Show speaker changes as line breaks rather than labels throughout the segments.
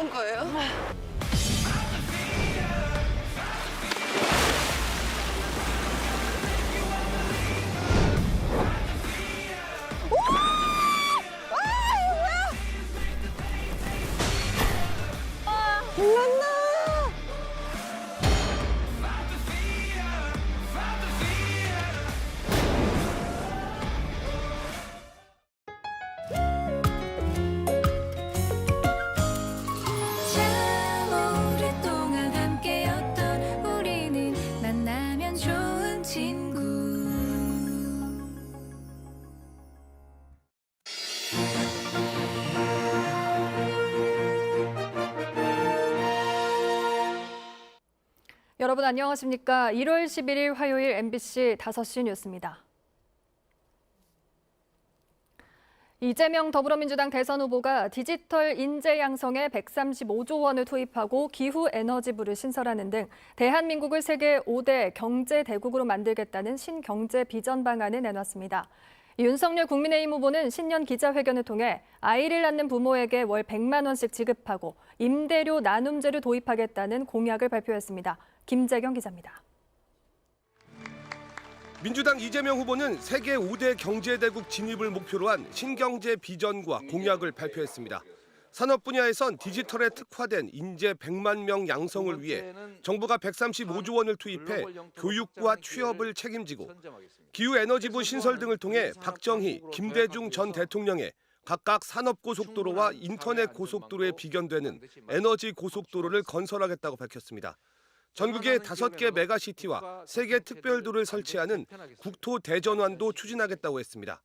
나온 거예요?
여러분 안녕하십니까? 1월 11일 화요일 MBC 5시 뉴스입니다. 이재명 더불어민주당 대선 후보가 디지털 인재 양성에 135조 원을 투입하고 기후 에너지부를 신설하는 등 대한민국을 세계 5대 경제 대국으로 만들겠다는 신경제 비전 방안을 내놨습니다. 윤석열 국민의힘 후보는 신년 기자회견을 통해 아이를 낳는 부모에게 월 100만 원씩 지급하고 임대료 나눔제를 도입하겠다는 공약을 발표했습니다. 김재경 기자입니다.
민주당 이재명 후보는 세계 5대 경제대국 진입을 목표로 한 신경제 비전과 공약을 발표했습니다. 산업 분야에선 디지털에 특화된 인재 100만 명 양성을 위해 정부가 135조 원을 투입해 교육과 취업을 책임지고 기후에너지부 신설 등을 통해 박정희, 김대중 전 대통령의 각각 산업 고속도로와 인터넷 고속도로에 비견되는 에너지 고속도로를 건설하겠다고 밝혔습니다. 전국에 다섯 개 메가시티와 세개 특별도를 설치하는 국토 대전환도 추진하겠다고 했습니다.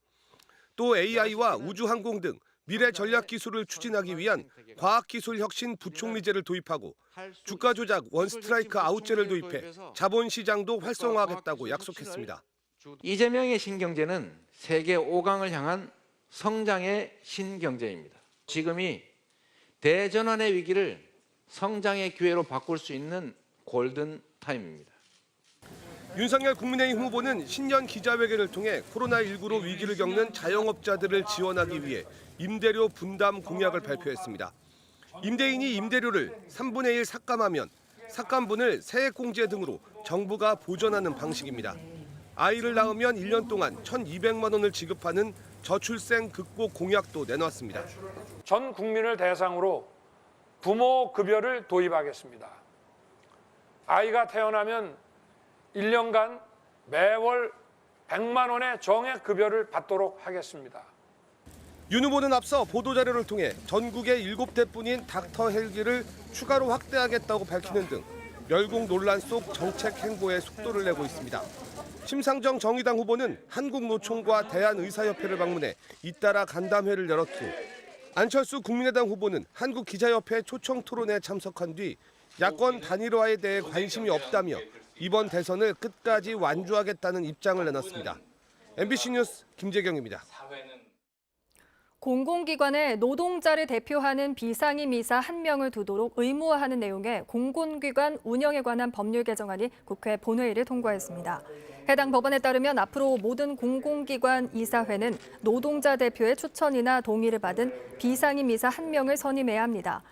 또 AI와 우주항공 등 미래 전략 기술을 추진하기 위한 과학기술 혁신 부총리제를 도입하고 주가 조작 원스트라이크 아웃제를 도입해 자본 시장도 활성화하겠다고 약속했습니다.
이재명의 신경제는 세계 5강을 향한 성장의 신경제입니다. 지금이 대전환의 위기를 성장의 기회로 바꿀 수 있는 골든 타임입니다.
윤석열 국민의힘 후보는 신년 기자회견을 통해 코로나19로 위기를 겪는 자영업자들을 지원하기 위해 임대료 분담 공약을 발표했습니다. 임대인이 임대료를 3분의 1 삭감하면 삭감분을 세액공제 등으로 정부가 보전하는 방식입니다. 아이를 낳으면 1년 동안 1,200만 원을 지급하는 저출생 극복 공약도 내놨습니다.
전 국민을 대상으로 부모 급여를 도입하겠습니다. 아이가 태어나면 1년간 매월 100만 원의 정액 급여를 받도록 하겠습니다.
윤 후보는 앞서 보도자료를 통해 전국에 7대뿐인 닥터 헬기를 추가로 확대하겠다고 밝히는 등 멸공 논란 속 정책 행보에 속도를 내고 있습니다. 심상정 정의당 후보는 한국노총과 대한의사협회를 방문해 잇따라 간담회를 열었고 안철수 국민의당 후보는 한국기자협회 초청 토론에 참석한 뒤 야권 단일화에 대해 관심이 없다며 이번 대선을 끝까지 완주하겠다는 입장을 내놨습니다. MBC 뉴스 김재경입니다.
공공기관에 노동자를 대표하는 비상임 이사 한 명을 두도록 의무화하는 내용의 공공기관 운영에 관한 법률 개정안이 국회 본회의를 통과했습니다. 해당 법안에 따르면 앞으로 모든 공공기관 이사회는 노동자 대표의 추천이나 동의를 받은 비상임 이사 한 명을 선임해야 합니다.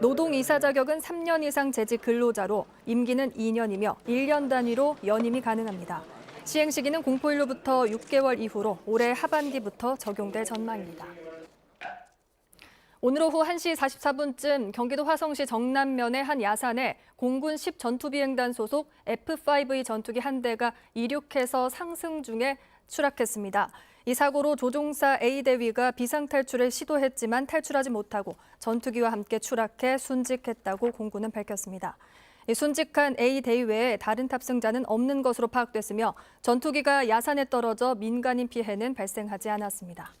노동이사 자격은 3년 이상 재직 근로자로 임기는 2년이며 1년 단위로 연임이 가능합니다. 시행 시기는 공포일로부터 6개월 이후로 올해 하반기부터 적용될 전망입니다. 오늘 오후 1시 44분쯤 경기도 화성시 정남면의 한 야산에 공군 10 전투비행단 소속 F-5E 전투기 한 대가 이륙해서 상승 중에 추락했습니다. 이 사고로 조종사 A 대위가 비상탈출을 시도했지만 탈출하지 못하고 전투기와 함께 추락해 순직했다고 공군은 밝혔습니다. 이 순직한 A 대위 외에 다른 탑승자는 없는 것으로 파악됐으며 전투기가 야산에 떨어져 민간인 피해는 발생하지 않았습니다.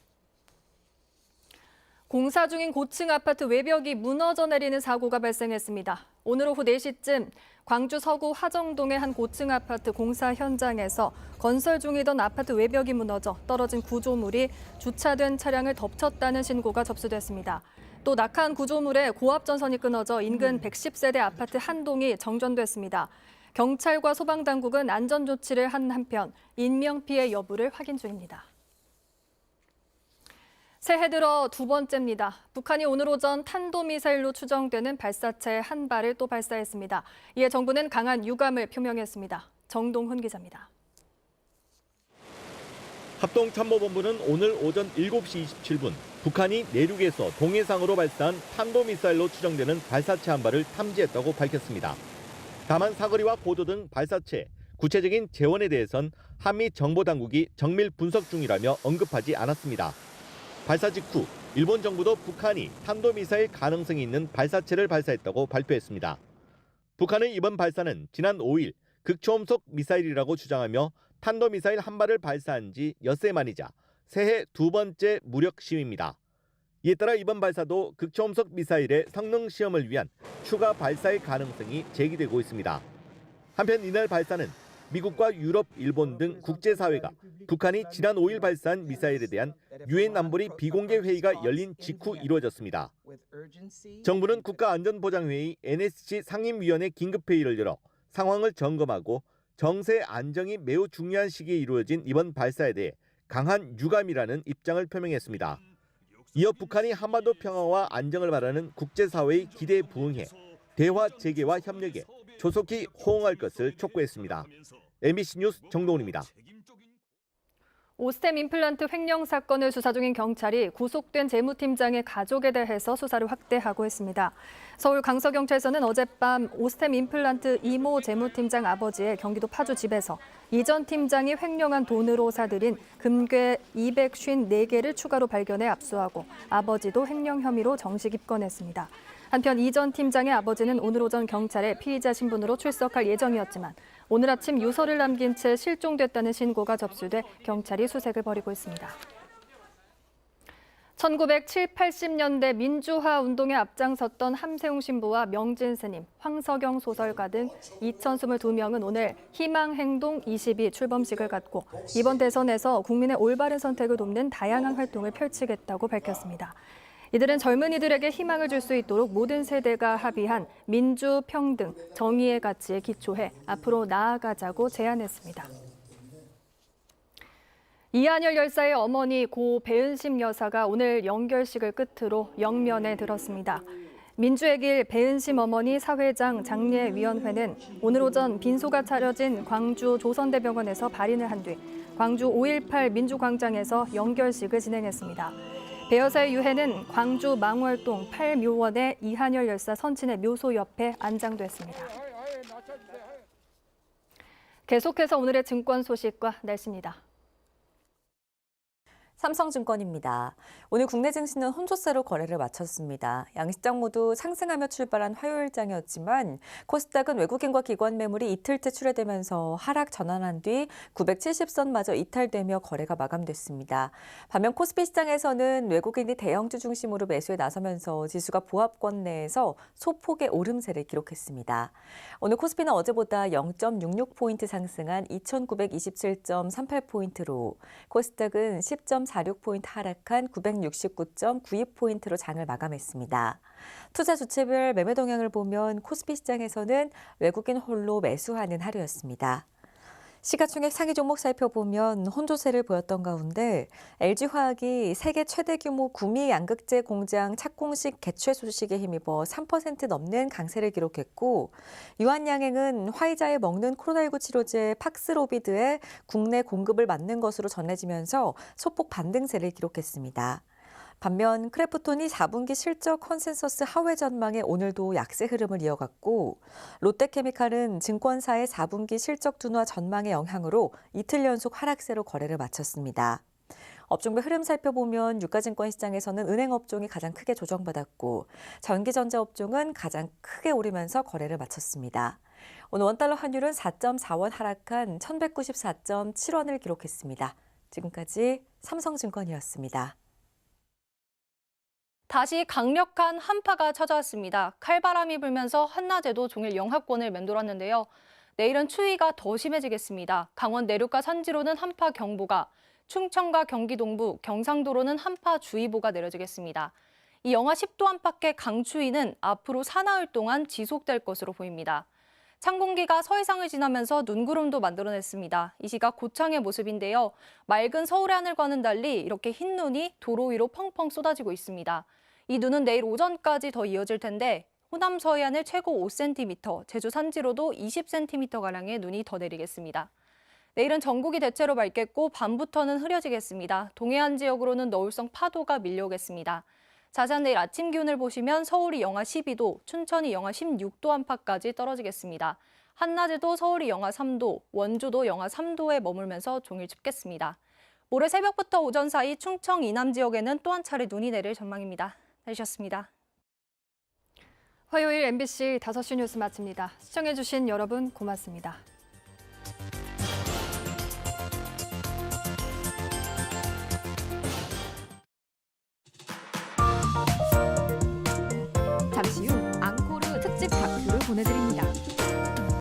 공사 중인 고층 아파트 외벽이 무너져 내리는 사고가 발생했습니다. 오늘 오후 4시쯤 광주 서구 화정동의 한 고층 아파트 공사 현장에서 건설 중이던 아파트 외벽이 무너져 떨어진 구조물이 주차된 차량을 덮쳤다는 신고가 접수됐습니다. 또 낙하한 구조물에 고압 전선이 끊어져 인근 110세대 아파트 한 동이 정전됐습니다. 경찰과 소방당국은 안전 조치를 한 한편 인명 피해 여부를 확인 중입니다. 새해 들어 두 번째입니다. 북한이 오늘 오전 탄도미사일로 추정되는 발사체 한 발을 또 발사했습니다. 이에 정부는 강한 유감을 표명했습니다. 정동훈 기자입니다.
합동참모본부는 오늘 오전 7시 27분 북한이 내륙에서 동해상으로 발사한 탄도미사일로 추정되는 발사체 한 발을 탐지했다고 밝혔습니다. 다만 사거리와 고도 등 발사체, 구체적인 재원에 대해선 한미 정보당국이 정밀 분석 중이라며 언급하지 않았습니다. 발사 직후 일본 정부도 북한이 탄도미사일 가능성이 있는 발사체를 발사했다고 발표했습니다. 북한의 이번 발사는 지난 5일 극초음속 미사일이라고 주장하며 탄도미사일 한 발을 발사한 지 엿새 만이자 새해 두 번째 무력 시위입니다. 이에 따라 이번 발사도 극초음속 미사일의 성능 시험을 위한 추가 발사의 가능성이 제기되고 있습니다. 한편 이날 발사는 미국과 유럽, 일본 등 국제사회가 북한이 지난 5일 발사한 미사일에 대한 유엔 안보리 비공개 회의가 열린 직후 이루어졌습니다. 정부는 국가안전보장회의 NSC 상임위원회 긴급회의를 열어 상황을 점검하고 정세 안정이 매우 중요한 시기에 이루어진 이번 발사에 대해 강한 유감이라는 입장을 표명했습니다. 이어 북한이 한반도 평화와 안정을 바라는 국제사회의 기대에 부응해 대화 재개와 협력에 조속히 호응할 것을 촉구했습니다. MBC 뉴스 정동훈입니다.
오스템 임플란트 횡령 사건을 수사 중인 경찰이 구속된 재무팀장의 가족에 대해서 수사를 확대하고 있습니다. 서울 강서경찰서는 어젯밤 오스템 임플란트 이모 재무팀장 아버지의 경기도 파주 집에서 이전 팀장이 횡령한 돈으로 사들인 금괴 254개를 추가로 발견해 압수하고 아버지도 횡령 혐의로 정식 입건했습니다. 한편 이 전 팀장의 아버지는 오늘 오전 경찰에 피의자 신분으로 출석할 예정이었지만 오늘 아침 유서를 남긴 채 실종됐다는 신고가 접수돼 경찰이 수색을 벌이고 있습니다. 1970, 80년대 민주화 운동에 앞장섰던 함세웅 신부와 명진 스님, 황석영 소설가 등 2022명은 오늘 희망행동 22 출범식을 갖고 이번 대선에서 국민의 올바른 선택을 돕는 다양한 활동을 펼치겠다고 밝혔습니다. 이들은 젊은이들에게 희망을 줄 수 있도록 모든 세대가 합의한 민주, 평등, 정의의 가치에 기초해 앞으로 나아가자고 제안했습니다. 이한열 열사의 어머니 고 배은심 여사가 오늘 연결식을 끝으로 영면에 들었습니다. 민주의 길 배은심 어머니 사회장 장례위원회는 오늘 오전 빈소가 차려진 광주 조선대병원에서 발인을 한 뒤 광주 5.18 민주광장에서 연결식을 진행했습니다. 배 여사의 유해는 광주 망월동 8묘원의 이한열 열사 선친의 묘소 옆에 안장됐습니다. 계속해서 오늘의 증권 소식과 날씨입니다.
삼성증권입니다. 오늘 국내 증시는 혼조세로 거래를 마쳤습니다. 양시장 모두 상승하며 출발한 화요일장이었지만 코스닥은 외국인과 기관 매물이 이틀째 출회되면서 하락 전환한 뒤 970선마저 이탈되며 거래가 마감됐습니다. 반면 코스피 시장에서는 외국인이 대형주 중심으로 매수에 나서면서 지수가 보합권 내에서 소폭의 오름세를 기록했습니다. 오늘 코스피는 어제보다 0.66포인트 상승한 2927.38포인트로 코스닥은 10.46포인트 하락한 969.92포인트로 장을 마감했습니다. 투자 주체별 매매 동향을 보면 코스피 시장에서는 외국인 홀로 매수하는 하루였습니다. 시가총액 상위 종목 살펴보면 혼조세를 보였던 가운데 LG화학이 세계 최대 규모 구미 양극재 공장 착공식 개최 소식에 힘입어 3% 넘는 강세를 기록했고 유한양행은 화이자에 먹는 코로나19 치료제 팍스로비드의 국내 공급을 맞는 것으로 전해지면서 소폭 반등세를 기록했습니다. 반면 크래프톤이 4분기 실적 컨센서스 하회 전망에 오늘도 약세 흐름을 이어갔고 롯데케미칼은 증권사의 4분기 실적 둔화 전망의 영향으로 이틀 연속 하락세로 거래를 마쳤습니다. 업종별 흐름 살펴보면 유가증권 시장에서는 은행 업종이 가장 크게 조정받았고 전기전자 업종은 가장 크게 오르면서 거래를 마쳤습니다. 오늘 원달러 환율은 4.4원 하락한 1194.7원을 기록했습니다. 지금까지 삼성증권이었습니다.
다시 강력한 한파가 찾아왔습니다. 칼바람이 불면서 한낮에도 종일 영하권을 맴돌았는데요. 내일은 추위가 더 심해지겠습니다. 강원 내륙과 산지로는 한파 경보가, 충청과 경기 동부, 경상도로는 한파 주의보가 내려지겠습니다. 이 영하 10도 안팎의 강추위는 앞으로 사나흘 동안 지속될 것으로 보입니다. 찬 공기가 서해상을 지나면서 눈구름도 만들어냈습니다. 이 시각 고창의 모습인데요. 맑은 서울의 하늘과는 달리 이렇게 흰 눈이 도로 위로 펑펑 쏟아지고 있습니다. 이 눈은 내일 오전까지 더 이어질 텐데 호남 서해안을 최고 5cm, 제주 산지로도 20cm가량의 눈이 더 내리겠습니다. 내일은 전국이 대체로 맑겠고 밤부터는 흐려지겠습니다. 동해안 지역으로는 너울성 파도가 밀려오겠습니다. 자세한 내일 아침 기온을 보시면 서울이 영하 12도, 춘천이 영하 16도 안팎까지 떨어지겠습니다. 한낮에도 서울이 영하 3도, 원주도 영하 3도에 머물면서 종일 춥겠습니다. 모레 새벽부터 오전 사이 충청 이남 지역에는 또 한 차례 눈이 내릴 전망입니다. 날씨였습니다.
화요일 MBC 5시 뉴스 마칩니다. 시청해주신 여러분
고맙습니다.